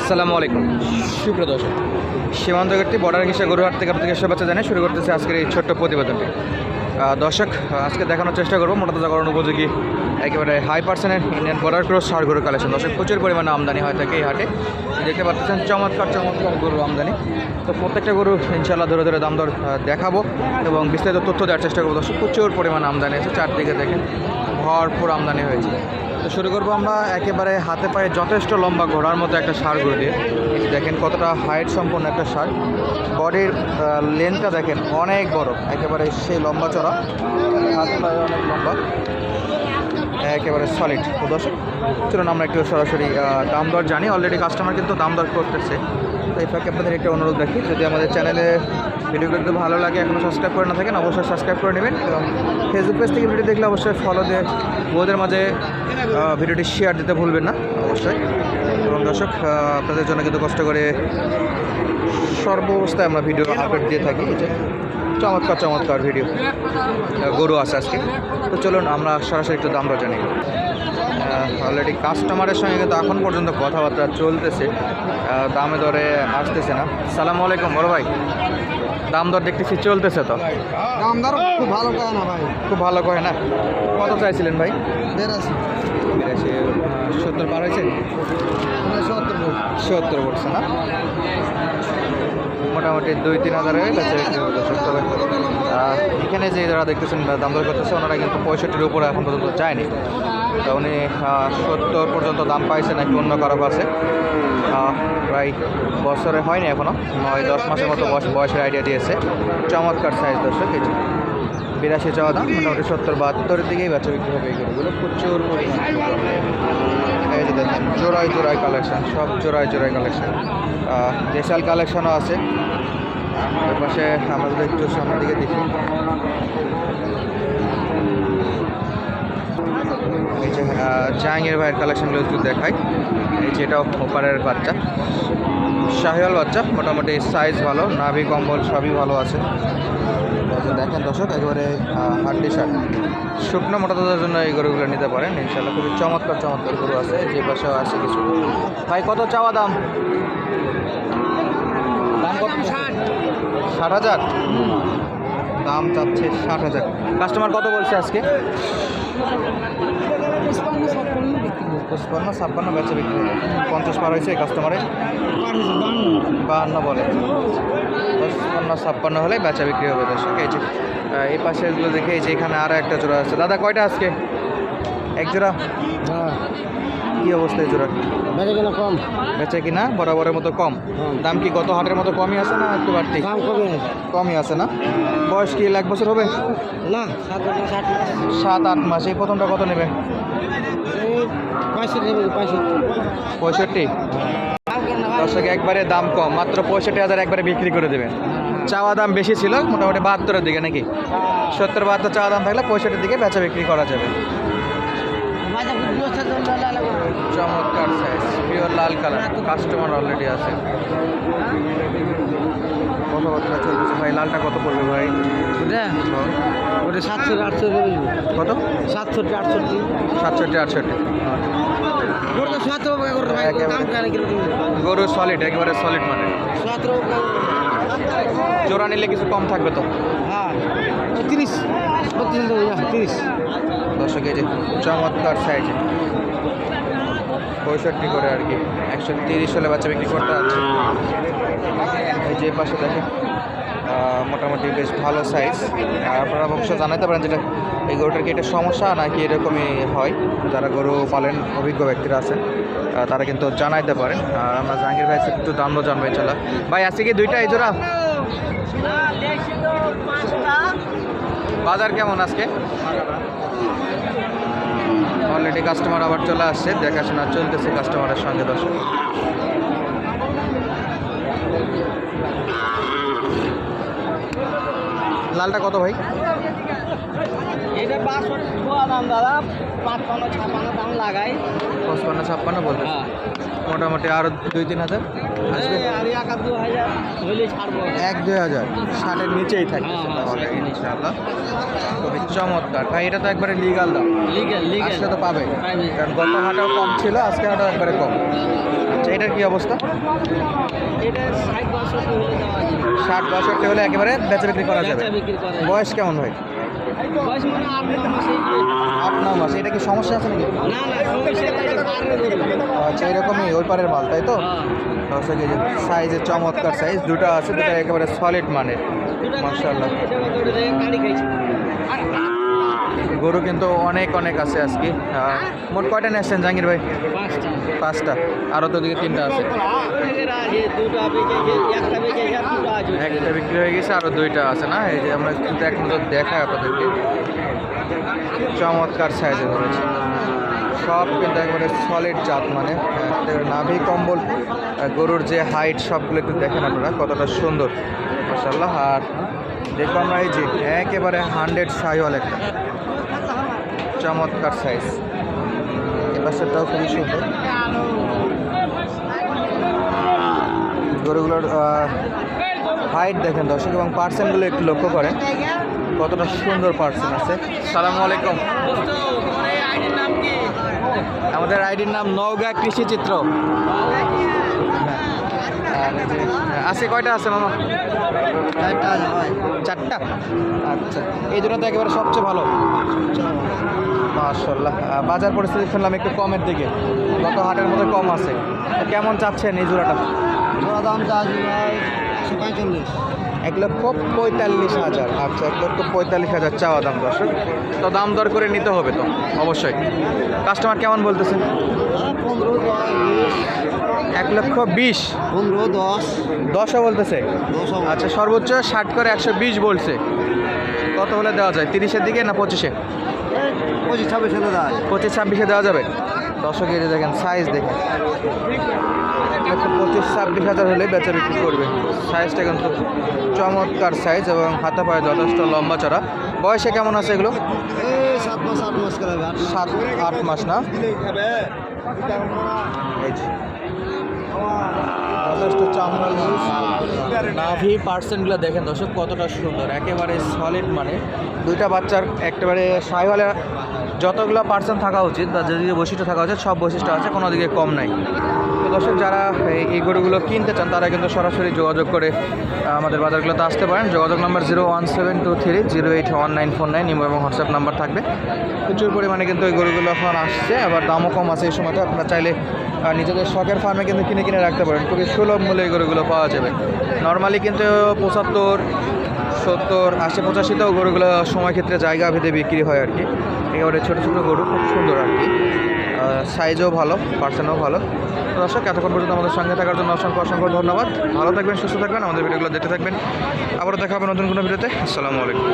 আসসালামু আলাইকুম। সুপ্রিয় দর্শক সীমান্তঘাটটি বর্ডার ঘিসা গরুহাট থেকে আপনাদের শুভেচ্ছা জানিয়ে শুরু করতেছে আজকের এই ছোট্ট প্রতিবেদনটি। দর্শক আজকে দেখানোর চেষ্টা করব মোটাতাজাকরণ উপযোগী একেবারে হাই পার্সেন্টের ইন্ডিয়ান বর্ডার ক্রস সার গরু কালেকশন দর্শক প্রচুর পরিমাণে আমদানি হয় থাকে এই হাটে। দেখতে পাচ্ছেন চমৎকার চমৎকার গরু আমদানি। তো প্রত্যেকটা গরু ইনশাল্লাহ ধরে ধরে দাম দর দেখাবো এবং বিস্তারিত তথ্য দেওয়ার চেষ্টা করব। দর্শক প্রচুর পরিমাণে আমদানি আছে চারদিকে দেখেন ভরপুর আমদানি হয়েছে। শুরু করব আমরা একেবারে হাতে পায়ে যথেষ্ট লম্বা ঘোড়ার মতো একটা সার গরু দিয়ে। দেখেন কতটা হাইট সম্পন্ন একটা সার। বডির লেন্থটা দেখেন অনেক বড়। একেবারে সেই লম্বা চড়া। হাতে পায়ে অনেক লম্বা। একেবারে সলিড তো দর্শক, চলুন আমরা একটু সরাসরি দাম দর জানি। অলরেডি কাস্টমার কিন্তু দাম দর করতেছে। তো এই ফাঁকে আপনাদের একটা অনুরোধ রাখি, যদি আমাদের চ্যানেলে ভিডিওগুলো একটু ভালো লাগে এখনও সাবস্ক্রাইব করে না থাকেন, অবশ্যই সাবস্ক্রাইব করে নেবেন। এবং ফেসবুক পেজ থেকে ভিডিও দেখলে অবশ্যই ফলো দিয়ে বউদের মাঝে ভিডিওটি শেয়ার দিতে ভুলবেন না, অবশ্যই। এবং দর্শক আপনাদের জন্য কিন্তু কষ্ট করে সর্বাবস্থায় আমরা ভিডিও আপডেট দিয়ে থাকি। চমৎকার চমৎকার ভিডিও গরু আছে আজকে। তো চলুন আমরা সরাসরি একটু দাম দর জানি। অলরেডি কাস্টমারের সঙ্গে কিন্তু এখন পর্যন্ত কথাবার্তা চলতেছে। দামে দরে আসতেছে না। সালাম আলাইকুম বড় ভাই। দাম দর দেখতেছি চলতেছে তো? দাম দর খুব ভালো কয় না ভাই। খুব ভালো করে না? কত চাইছিলেন ভাই? বিরাশি। সত্তর পার হয়েছে? সত্তর সত্তর পড়ছে না? মোটামুটি দুই তিন হাজার হয়ে গেছে তবে এখানে যে যারা দেখতেছেন দাম দর করতেছে ওনারা কিন্তু পঁয়ষট্টির উপরে এখন পর্যন্ত যায়নি। তো উনি সত্তর পর্যন্ত দাম পাইছে নাকি অন্য কারও কাছে। প্রায় বছরে হয়নি এখনও নয় দশ মাসের মতো বয়স, বয়সের আইডিয়া দিয়েছে। চমৎকার সাইজ দর্শক যে বিরাশি চাওয়া দাম, মোটামুটি সত্তর বাহাত্তরের দিকেই বাচ্চা বিক্রি হবে এই গরুগুলো। প্রচুর এই জোড়ায় কালেকশন সব জোড়ায় জোড়ায় কালেকশন দেশাল কালেকশনও আছে। এর পাশে আমরা একটু সামনের দিকে দেখি। জাহাঙ্গীর ভাইয়ের কালেকশনগুলো একটু দেখাই। এই যে এটাও ওপারের বাচ্চা। শাহিওয়াল বাচ্চা, মোটামুটি সাইজ ভালো, নাভি কম্বল সবই ভালো আছে। দেখেন দর্শক, একেবারে হাড্ডি শার্ট। শুকনো মোটাতাদের জন্য এই গরুগুলো নিতে পারেন। ইনশাল্লাহ খুবই চমৎকার চমৎকার গরু আছে। যে পাশেও আছে কিছু। ভাই, কত চাওয়া দাম? দাম কত? ষাট হাজার। দাম চাচ্ছে ষাট হাজার। কাস্টমার কত বলছে আজকে? পঁচপান্ন ছাপ্পান্ন বেচা বিক্রি হবে। পঞ্চাশ পার হয়েছে কাস্টমারে বাহান্ন বলে। পঁচপান্ন ছাপ্পান্ন হলে বেচা বিক্রি হবে দর্শক। এই যে এই পাশেগুলো দেখে এই যে এখানে আরও একটা জোড়া আছে। দাদা কয়টা আজকে? এক জোড়া? হ্যাঁ কী অবস্থা এই জোড়া? বেড়ে গেল কম। বেচে কিনা বরাবরের মতো কম। দাম কি গত হাটের মতো কমই আছে না একটু বাড়তি? দাম কমে কমই আছে না? বয়স কি এক বছর হবে? না সাত আট মাস। এই প্রথমটা কত নেবে? পঁয়ষট্টি দর্শক একবারে দাম কম। মাত্র পঁয়ষট্টি হাজার একবারে বিক্রি করে দেবেন চাওয়া দাম বেশি ছিল মোটামুটি বাহাত্তরের দিকে নাকি? সত্তর বাহাত্তর চাওয়া দাম থাকলে পঁয়ষট্টির দিকে বেচা বিক্রি করা যাবে। চমৎকার সাইজ পিওর লাল কালার কাস্টমার অলরেডি আছে। কথাবার্তা চলতেছে ভাই? লালটা কত পড়বে ভাই? ওটা ওটা সাতষট্টি আটষট্টি কত? সাতষট্টি আটষট্টি। সাতষট্টি আটষট্টি। গরু সলিড একেবারে। সলিড মানে। জোড়া নিলে কিছু কম থাকবে তো? হ্যাঁ। তিরিশ। তিরিশ। দর্শক এই চমৎকার সাইজে পঁয়ষট্টি করে আর কি। একশো তিরিশ হলে বাচ্চা বিক্রি করতে আছে। এই যে পাশে দেখেন মোটামুটি বেশ ভালো সাইজ আর আপনারা অবশ্য জানাতে পারেন যেটা এই গরুটার কি এটা সমস্যা নাকি এরকমই হয়? যারা গরু পালেন, অভিজ্ঞ ব্যক্তিরা আছেন তারা কিন্তু জানাইতে পারেন। আর আমরা জাহাঙ্গীর ভাই একটু দামও জানব ইনশাল্লাহ। ভাই আছে কি দুইটা এই জোড়া? বাজার কেমন আজকে? অলরেডি কাস্টমার আবার চলে আসছে দেখাশোনা চলতেছে কাস্টমারের সঙ্গে দর্শক। লালটা কত ভাই? এটা বাষট্টি দাদা পাঁচপান্ন ছাপ্পান্ন দাম লাগাই। পঁচপান্ন ছাপ্পান্ন বলতে হ্যাঁ। মোটামুটি আরও দুই তিন হাজার আসবে? এক দুই হাজার। ষাটের নিচেই থাকবে হ্যাঁ, হ্যাঁ। ইনশাআল্লাহ। খুবই চমৎকার। ভাই এটা তো একবারে লিগাল দাম। লিগেল লিগেল আসলে তো পাবে। কারণ গত হাটেও কম ছিল আজকে হাটেও একবারে কম। আচ্ছা এটার কি অবস্থা? ষাট বছর হলে একেবারে বেচা বিক্রি করা যাবে। বয়স কেমন ভাই? বয়স মানে আট মাসে এটা কি সমস্যা আছে নাকি? না না। আচ্ছা এরকমই ওই পারের মাল তাই তো? হ্যাঁ। দর্শক এই যে সাইজের চমৎকার সাইজ দুটো আছে দুটো একেবারে সলিড মানের খাইছে। গরু কিন্তু অনেক অনেক আছে আজকে। মোট কয়টা নিয়েছেন জাহাঙ্গীর ভাই? পাঁচটা। পাঁচটা আরও তো দিকে তিনটা আছে। একটা বিক্রি হয়ে গেছে আরও দুইটা আছে না? এই যে আমরা কিন্তু এক নজর দেখাই আপনাদেরকে। চমৎকার সাইজে ধরেছে সব কিন্তু একবারে সলিড জাত মানে। নাভি কম্বল গরুর যে হাইট সবগুলো একটু দেখেন আপনারা, কতটা সুন্দর। মাসাল্লাহ আর দেখব আমরা এই যে একেবারে হান্ড্রেড সাইওয়াল একটা। চমৎকার সাইজ এবার খুবই সুন্দর। গরুগুলোর হাইট দেখেন দর্শক, এবং পার্সেন্টগুলো একটু লক্ষ্য করেন। কতটা সুন্দর পার্সেন্ট আছে। সালাম আলাইকুম। আমাদের আইডির নাম নওগাঁ কৃষি চিত্র। আছে কয়টা আছে মামা? চারটা আচ্ছা এই দুটো তো একেবারে সবচেয়ে ভালো। মাশাল্লাহ বাজার পরিস্থিতি শুনলাম একটু কমের দিকে। গত হাটের মধ্যে কম আছে। কেমন চাচ্ছেন এই জোড়াটা? জোড়া দাম চাচ্ছি ভাই পঁয়তাল্লিশ এক লক্ষ পঁয়তাল্লিশ হাজার। আচ্ছা এক লক্ষ পঁয়তাল্লিশ হাজার চাওয়া দাম দর্শক। তো দাম দর করে নিতে হবে তো অবশ্যই। কাস্টমার কেমন বলতেছে? পনেরো এক লক্ষ বিশ। পনেরো দশ। দশও বলতেছে? আচ্ছা সর্বোচ্চ ষাট করে একশো বিশ বলছে। কত হলে দেওয়া যায় তিরিশের দিকে না পঁচিশে? পঁচিশ ছাব্বিশে হলে দেয় পঁচিশ ছাব্বিশে দেওয়া যাবে। দর্শক এই দেখেন সাইজ দেখেন। লক্ষ পঁচিশ ছাব্বিশ হাজার হলে বেচা বিক্রি করবে। সাইজটা কিন্তু চমৎকার সাইজ এবং হাতে পায়ে যথেষ্ট লম্বা চড়া। বয়সে কেমন আছে এগুলো? সাত, আট মাস না? যথেষ্ট চামড়া নাভি পার্সেন্টগুলো দেখেন দর্শক, কতটা সুন্দর। একেবারে সলিড মানে। দুইটা বাচ্চার একেবারে সাইওয়ালে যতগুলো পার্সেন্ট থাকা উচিত বা যে যে বৈশিষ্ট্য থাকা উচিত, সব বৈশিষ্ট্য আছে, কোনো দিকে কম নাই। দর্শক, যারা এই- গরুগুলো কিনতে চান, তারা কিন্তু সরাসরি যোগাযোগ করে আমাদের বাজারগুলোতে আসতে পারেন। যোগাযোগ number zero one seven two three, zero eight one nine four nine, imo এবং হোয়াটসঅ্যাপ নাম্বার থাকবে। প্রচুর পরিমাণে কিন্তু এই গরুগুলো এখন আসছে, আবার দামও কম আছে এই সময়টা আপনারা চাইলে নিজেদের শখের ফার্মে কিন্তু কিনে কিনে রাখতে পারেন। খুবই সুলভ মূল্যে এই গরুগুলো পাওয়া যাবে। নর্মালি কিন্তু পঁচাত্তর সত্তর, আশি পঁচাশিতেও গরুগুলো সময় ক্ষেত্রে জায়গা ভেদে বিক্রি হয় আর কি। একেবারে ছোটো ছোটো গরু, খুব সুন্দর আর কি। সাইজও ভালো পার্সেনও ভালো। দর্শক, এতক্ষণ পর্যন্ত আমাদের সঙ্গে থাকার জন্য অসংখ্য অসংখ্য ধন্যবাদ। ভালো থাকবেন, সুস্থ থাকবেন, আমাদের ভিডিওগুলো দেখতে থাকবেন। আবারও দেখা হবে নতুন কোনো ভিডিওতে। আসসালামু আলাইকুম।